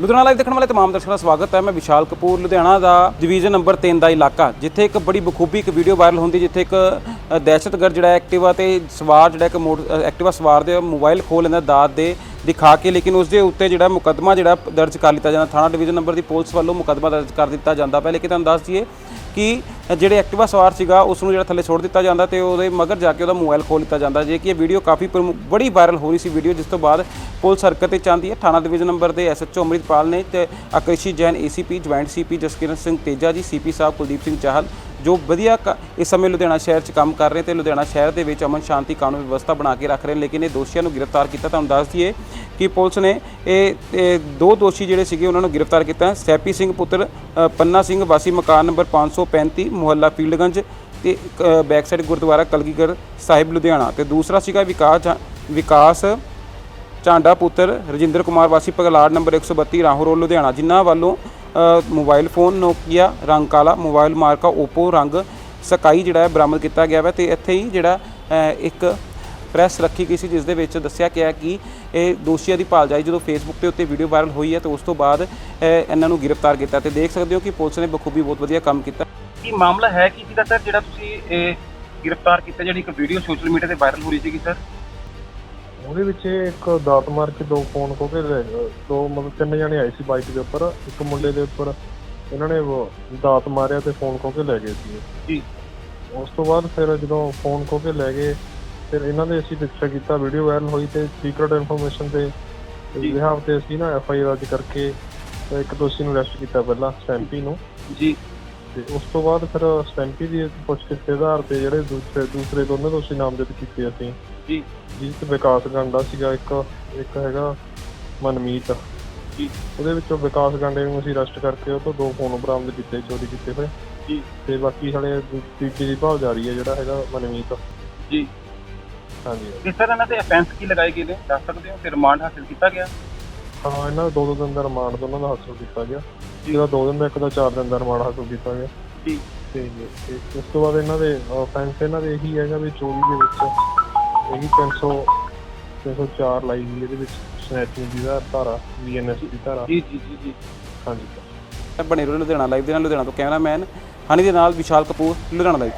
Ludhiana live ਦੇਖਣ ਵਾਲੇ ਤਮਾਮ ਦਰਸ਼ਕਾਂ ਦਾ ਸਵਾਗਤ ਹੈ। ਮੈਂ ਵਿਸ਼ਾਲ ਕਪੂਰ, ਲੁਧਿਆਣਾ ਦਾ ਡਿਵੀਜ਼ਨ ਨੰਬਰ 3 ਦਾ ਇਲਾਕਾ, ਜਿੱਥੇ ਇੱਕ ਬੜੀ ਬਖੂਬੀ ਇੱਕ ਵੀਡੀਓ ਵਾਇਰਲ ਹੁੰਦੀ, ਜਿੱਥੇ ਇੱਕ ਦਹਿਸ਼ਤਗਰਦ ਜਿਹੜਾ ਐਕਟਿਵਾ ਤੇ ਸਵਾਰ ਜਿਹੜਾ ਇੱਕ ਮੋਟਰ ਐਕਟਿਵਾ ਸਵਾਰ ਦੇ ਮੋਬਾਈਲ ਖੋਹ ਲੈਂਦਾ, ਦਾਤ ਦੇ ਦਿਖਾ ਕੇ, ਲੇਕਿਨ ਉਸ ਦੇ ਉੱਤੇ ਜਿਹੜਾ ਮੁਕੱਦਮਾ ਜਿਹੜਾ ਦਰਜ ਕਰ ਲਿੱਤਾ ਜਾਂਦਾ, ਥਾਣਾ ਡਿਵੀਜ਼ਨ ਨੰਬਰ ਦੀ ਪੁਲਿਸ ਵੱਲੋਂ ਮੁਕੱਦਮਾ ਦਰਜ ਕਰ ਦਿੱਤਾ ਜਾਂਦਾ ਪਿਆ। ਲੇਕਿਨ ਤੁਹਾਨੂੰ ਦੱਸ ਦਈਏ ਕਿ ਜਿਹੜੇ ਐਕਟਿਵਾ ਸਵਾਰ ਸੀਗਾ ਉਸ ਨੂੰ ਜਿਹੜਾ ਥੱਲੇ ਛੋੜ ਦਿੱਤਾ ਜਾਂਦਾ ਤੇ ਉਹਦੇ ਮਗਰ ਜਾ ਕੇ ਉਹਦਾ ਮੋਬਾਈਲ ਖੋਹ ਲਿੱਤਾ ਜਾਂਦਾ। ਜੇ ਕਿ ਇਹ ਵੀਡੀਓ ਕਾਫੀ ਪ੍ਰਮੁ- ਬੜੀ ਵਾਇਰਲ ਹੋ ਰਹੀ ਸੀ ਵੀਡੀਓ, ਜਿਸ ਤੋਂ ਬਾਅਦ ਪੁਲਿਸ ਹਰਕਤ ਤੇ ਚਾਹੁੰਦੀ ਹੈ। ਥਾਣਾ ਡਿਵੀਜ਼ਨ ਨੰਬਰ ਦੇ ਐਸਐਚਓ ਅੰਮ੍ਰਿਤਪਾਲ ਨੇ ਤੇ Aakrishi Jain ACP joint CP Jaskiran Singh Teja ji CP ਸਾਹਿਬ ਕੁਲਦੀਪ ਸਿੰਘ ਚਾਹਲ ਜੋ ਵਧੀਆ ਕ- ਇਸ ਸਮੇਂ ਲੁਧਿਆਣਾ ਸ਼ਹਿਰ 'ਚ ਕੰਮ ਕਰ ਰਹੇ ਤੇ ਲੁਧਿਆਣਾ ਸ਼ਹਿਰ ਦੇ ਵਿੱਚ ਅਮਨ ਸ਼ਾਂਤੀ ਕਾਨੂੰਨ ਵਿਵਸਥਾ ਬਣਾ ਕੇ ਰੱਖ ਰਹੇ ਨੇ, ਲੇਕਿਨ ਇਹ ਦੋਸ਼ੀਆਂ ਨੂੰ ਗ੍ਰਿਫਤਾਰ ਕੀਤਾ, ਤੁਹਾਨੂੰ ਦੱਸ ਦਈਏ ਕਿ ਪੁਲਿਸ ਨੇ ਇਹ ਦੋ ਦੋਸ਼ੀ ਜਿਹੜੇ ਸੀਗੇ ਉਹਨਾਂ ਨੂੰ ਗ੍ਰਿਫਤਾਰ ਕੀਤਾ। ਸੈਪੀ ਸਿੰਘ ਪੁੱਤਰ ਪੰਨਾ ਸਿੰਘ, ਵਾਸੀ ਮਕਾਨ ਨੰਬਰ 535 ਮੁਹੱਲਾ ਫੀਲਡਗੰਜ ਤੇ ਬੈਕ ਸਾਈਡ ਗੁਰਦੁਆਰਾ ਕਲਗੀਗੜ੍ਹ ਸਾਹਿਬ, ਲੁਧਿਆਣਾ। ਤੇ ਦੂਸਰਾ ਸੀਗਾ ਵਿਕਾਸ ਜਾਂ- ਵਿਕਾਸ ਝਾਂਡਾ ਪੁੱਤਰ, ਰਜਿੰਦਰ ਕੁਮਾਰ, ਵਾਸੀ ਪਗਲਾੜ ਨੰਬਰ 132 ਰਾਹੋਂ ਰੋਡ, ਲੁਧਿਆਣਾ, ਜਿਨ੍ਹਾਂ ਵੱਲੋਂ ਮੋਬਾਈਲ ਫੋਨ ਨੋਕੀਆ ਰੰਗ ਕਾਲਾ ਮੋਬਾਈਲ ਮਾਰਕਾ ਓਪੋ ਰੰਗ ਸਕਾਈ ਜਿਹੜਾ ਹੈ, ਬਰਾਮਦ ਕੀਤਾ ਗਿਆ ਵਾ ਤੇ ਇੱਥੇ ਹੀ ਜਿਹੜਾ ਇੱਕ ਪ੍ਰੈਸ ਰੱਖੀ ਗਈ ਸੀ, ਜਿਸ ਦੇ ਵਿੱਚ ਦੱਸਿਆ ਗਿਆ ਕਿ ਇਹ ਦੋਸ਼ੀਆਂ ਦੀ ਭਾਲ ਜਾਈ ਜਦੋਂ ਫੇਸਬੁੱਕ ਤੇ ਉੱਤੇ ਵੀਡੀਓ ਵਾਇਰਲ ਹੋਈ ਹੈ, ਤੇ ਉਸ ਤੋਂ ਬਾਅਦ ਇਹਨਾਂ ਨੂੰ ਗ੍ਰਿਫਤਾਰ ਕੀਤਾ ਤੇ ਦੇਖ ਸਕਦੇ ਹੋ ਕਿ ਪੁਲਿਸ ਨੇ ਬਖੂਬੀ ਬਹੁਤ ਵਧੀਆ ਕੰਮ ਕੀਤਾ। ਕੀ ਮਾਮਲਾ ਹੈ ਕੀ ਸੀਗਾ, ਸਰ, ਜਿਹੜਾ ਤੁਸੀਂ ਗ੍ਰਿਫਤਾਰ ਕੀਤਾ, ਜਿਹੜੀ ਇੱਕ ਵੀਡੀਓ ਸੋਸ਼ਲ ਮੀਡੀਆ ਤੇ ਵਾਇਰਲ ਹੋ ਰਹੀ ਸੀਗੀ, ਸਰ? ਉਹਦੇ ਵਿੱਚ ਇੱਕ ਦਾਤ ਮਾਰ ਕੇ ਦੋ ਫੋਨ ਖੋ ਕੇ ਲੈ ਗਏ। ਦੋ ਮਤਲਬ ਤਿੰਨ ਜਣੇ ਆਏ ਸੀ ਬਾਈਕ ਦੇ ਉੱਪਰ। ਇੱਕ ਮੁੰਡੇ ਦੇ ਉੱਪਰ ਇਹਨਾਂ ਨੇ ਉਹ ਦਾਤ ਮਾਰਿਆ ਤੇ ਫੋਨ ਖੋ ਕੇ ਲੈ ਗਏ ਸੀ ਜੀ। ਉਸ ਤੋਂ ਬਾਅਦ ਫਿਰ ਜਦੋਂ ਫੋਨ ਖੋ ਕੇ ਲੈ ਗਏ ਫਿਰ ਇਹਨਾਂ ਦੇ ਅਸੀਂ ਪਿੱਛਾ ਕੀਤਾ ਵੀਡੀਓ ਵਾਇਰਲ ਹੋਈ ਤੇ ਸੀਕ੍ਰੀਟ ਇਨਫੋਰਮੇਸ਼ਨ ਤੇ ਜੀ। ਬਿਹਾਫ ਤੇ ਅਸੀਂ ਨਾ ਐਫ ਆਈ ਆਰ ਦਰਜ ਕਰਕੇ ਤੇ ਇੱਕ ਦੋਸ਼ੀ ਨੂੰ ਅਰੈਸਟ ਕੀਤਾ ਪਹਿਲਾਂ ਸਟੈਂਪੀ ਨੂੰ। ਜੀ। ਤੇ ਉਸ ਤੋਂ ਬਾਅਦ ਫਿਰ ਸਟੈਂਪੀ ਦੀ ਪੁੱਛਗਿੱਛ ਦੇ ਆਧਾਰ ਤੇ ਜਿਹੜੇ ਦੂਸਰੇ ਦੂਸਰੇ ਦੋਨੋਂ ਦੋਸ਼ੀ ਨਾਮਜ਼ਦ ਕੀਤੇ ਅਸੀਂ। ਜੀ। ਜਿਸ ਤੇ ਵਿਕਾਸ ਗੰਡਾ ਸੀਗਾ ਇੱਕ ਇੱਕ ਹੈਗਾ ਮਨਮੀਤ। ਜੀ। ਉਹਦੇ ਵਿੱਚੋਂ ਵਿਕਾਸ ਗੰਡੇ ਨੂੰ ਅਸੀਂ ਅਰੈਸਟ ਕਰਕੇ ਉਹ ਤੋਂ ਦੋ ਫੋਨ ਬਰਾਮਦ ਕੀਤੇ ਚੋਰੀ ਕੀਤੇ ਹੋਏ। ਜੀ। ਤੇ ਬਾਕੀ ਸਾਡੇ ਦੂ- ਤੀਜੀ ਦੀ ਭਾਲ ਜਾਰੀ ਹੈ ਜਿਹੜਾ ਹੈਗਾ ਮਨਮੀਤ। ਜੀ। ਹਾਂਜੀ। ਤੇ ਸਰ ਇਹਨਾਂ ਤੇ ਅਫੈਂਸ ਕੀ ਲਗਾਏ ਗਏ ਨੇ? ਦੱਸ ਸਕਦੇ ਹੋ? ਤੇ ਰਿਮਾਂਡ ਹਾਸਲ ਕੀਤਾ ਗਿਆ? ਹਾਂ ਇਹਨਾਂ ਦਾ ਦੋ ਦੋ ਦਿਨ ਦਾ ਰਿਮਾਂਡ ਦੋਨਾਂ ਦਾ ਹਾਸਲ ਕੀਤਾ ਗਿਆ। ਜਿਹਦਾ ਦੋ ਦਿਨ ਦਾ ਇੱਕ ਦਾ ਚਾਰ ਦਿਨ ਦਾ ਰਿਮਾਂਡ ਹਾਸਲ ਕੀਤਾ ਗਿਆ। ਜੀ। ਤੇ ਤੇ ਉਸ ਤੋਂ ਬਾਅਦ ਇਹਨਾਂ ਦੇ ਅਫੈਂਸ ਇਹਨਾਂ ਦੇ ਇਹੀ ਹੈਗਾ ਵੀ ਚੋਰੀ ਦੇ ਵਿੱਚ ਇਹੀ 300 304 ਲਾਈ ਗਈ ਇਹਦੇ ਵਿੱਚ ਸਨੈਚਿੰਗ ਦੀ ਦਾ ਧਾਰਾ ਵੀਐਨਐਸ ਦੀ ਧਾਰਾ। ਜੀ ਜੀ ਜੀ ਜੀ। ਹਾਂਜੀ। ਬਣੇ ਰਹੋ ਲੁਧਿਆਣਾ ਲਾਈਵ ਦੇ ਨਾਲ ਲੁਧਿਆਣਾ ਤੋਂ ਕੈਮਰਾਮੈਨ ਹਨੀ ਦੇ ਨਾਲ ਵਿਸ਼ਾਲ ਕਪੂਰ ਲੁਧਿਆਣਾ ਲਾਈਵ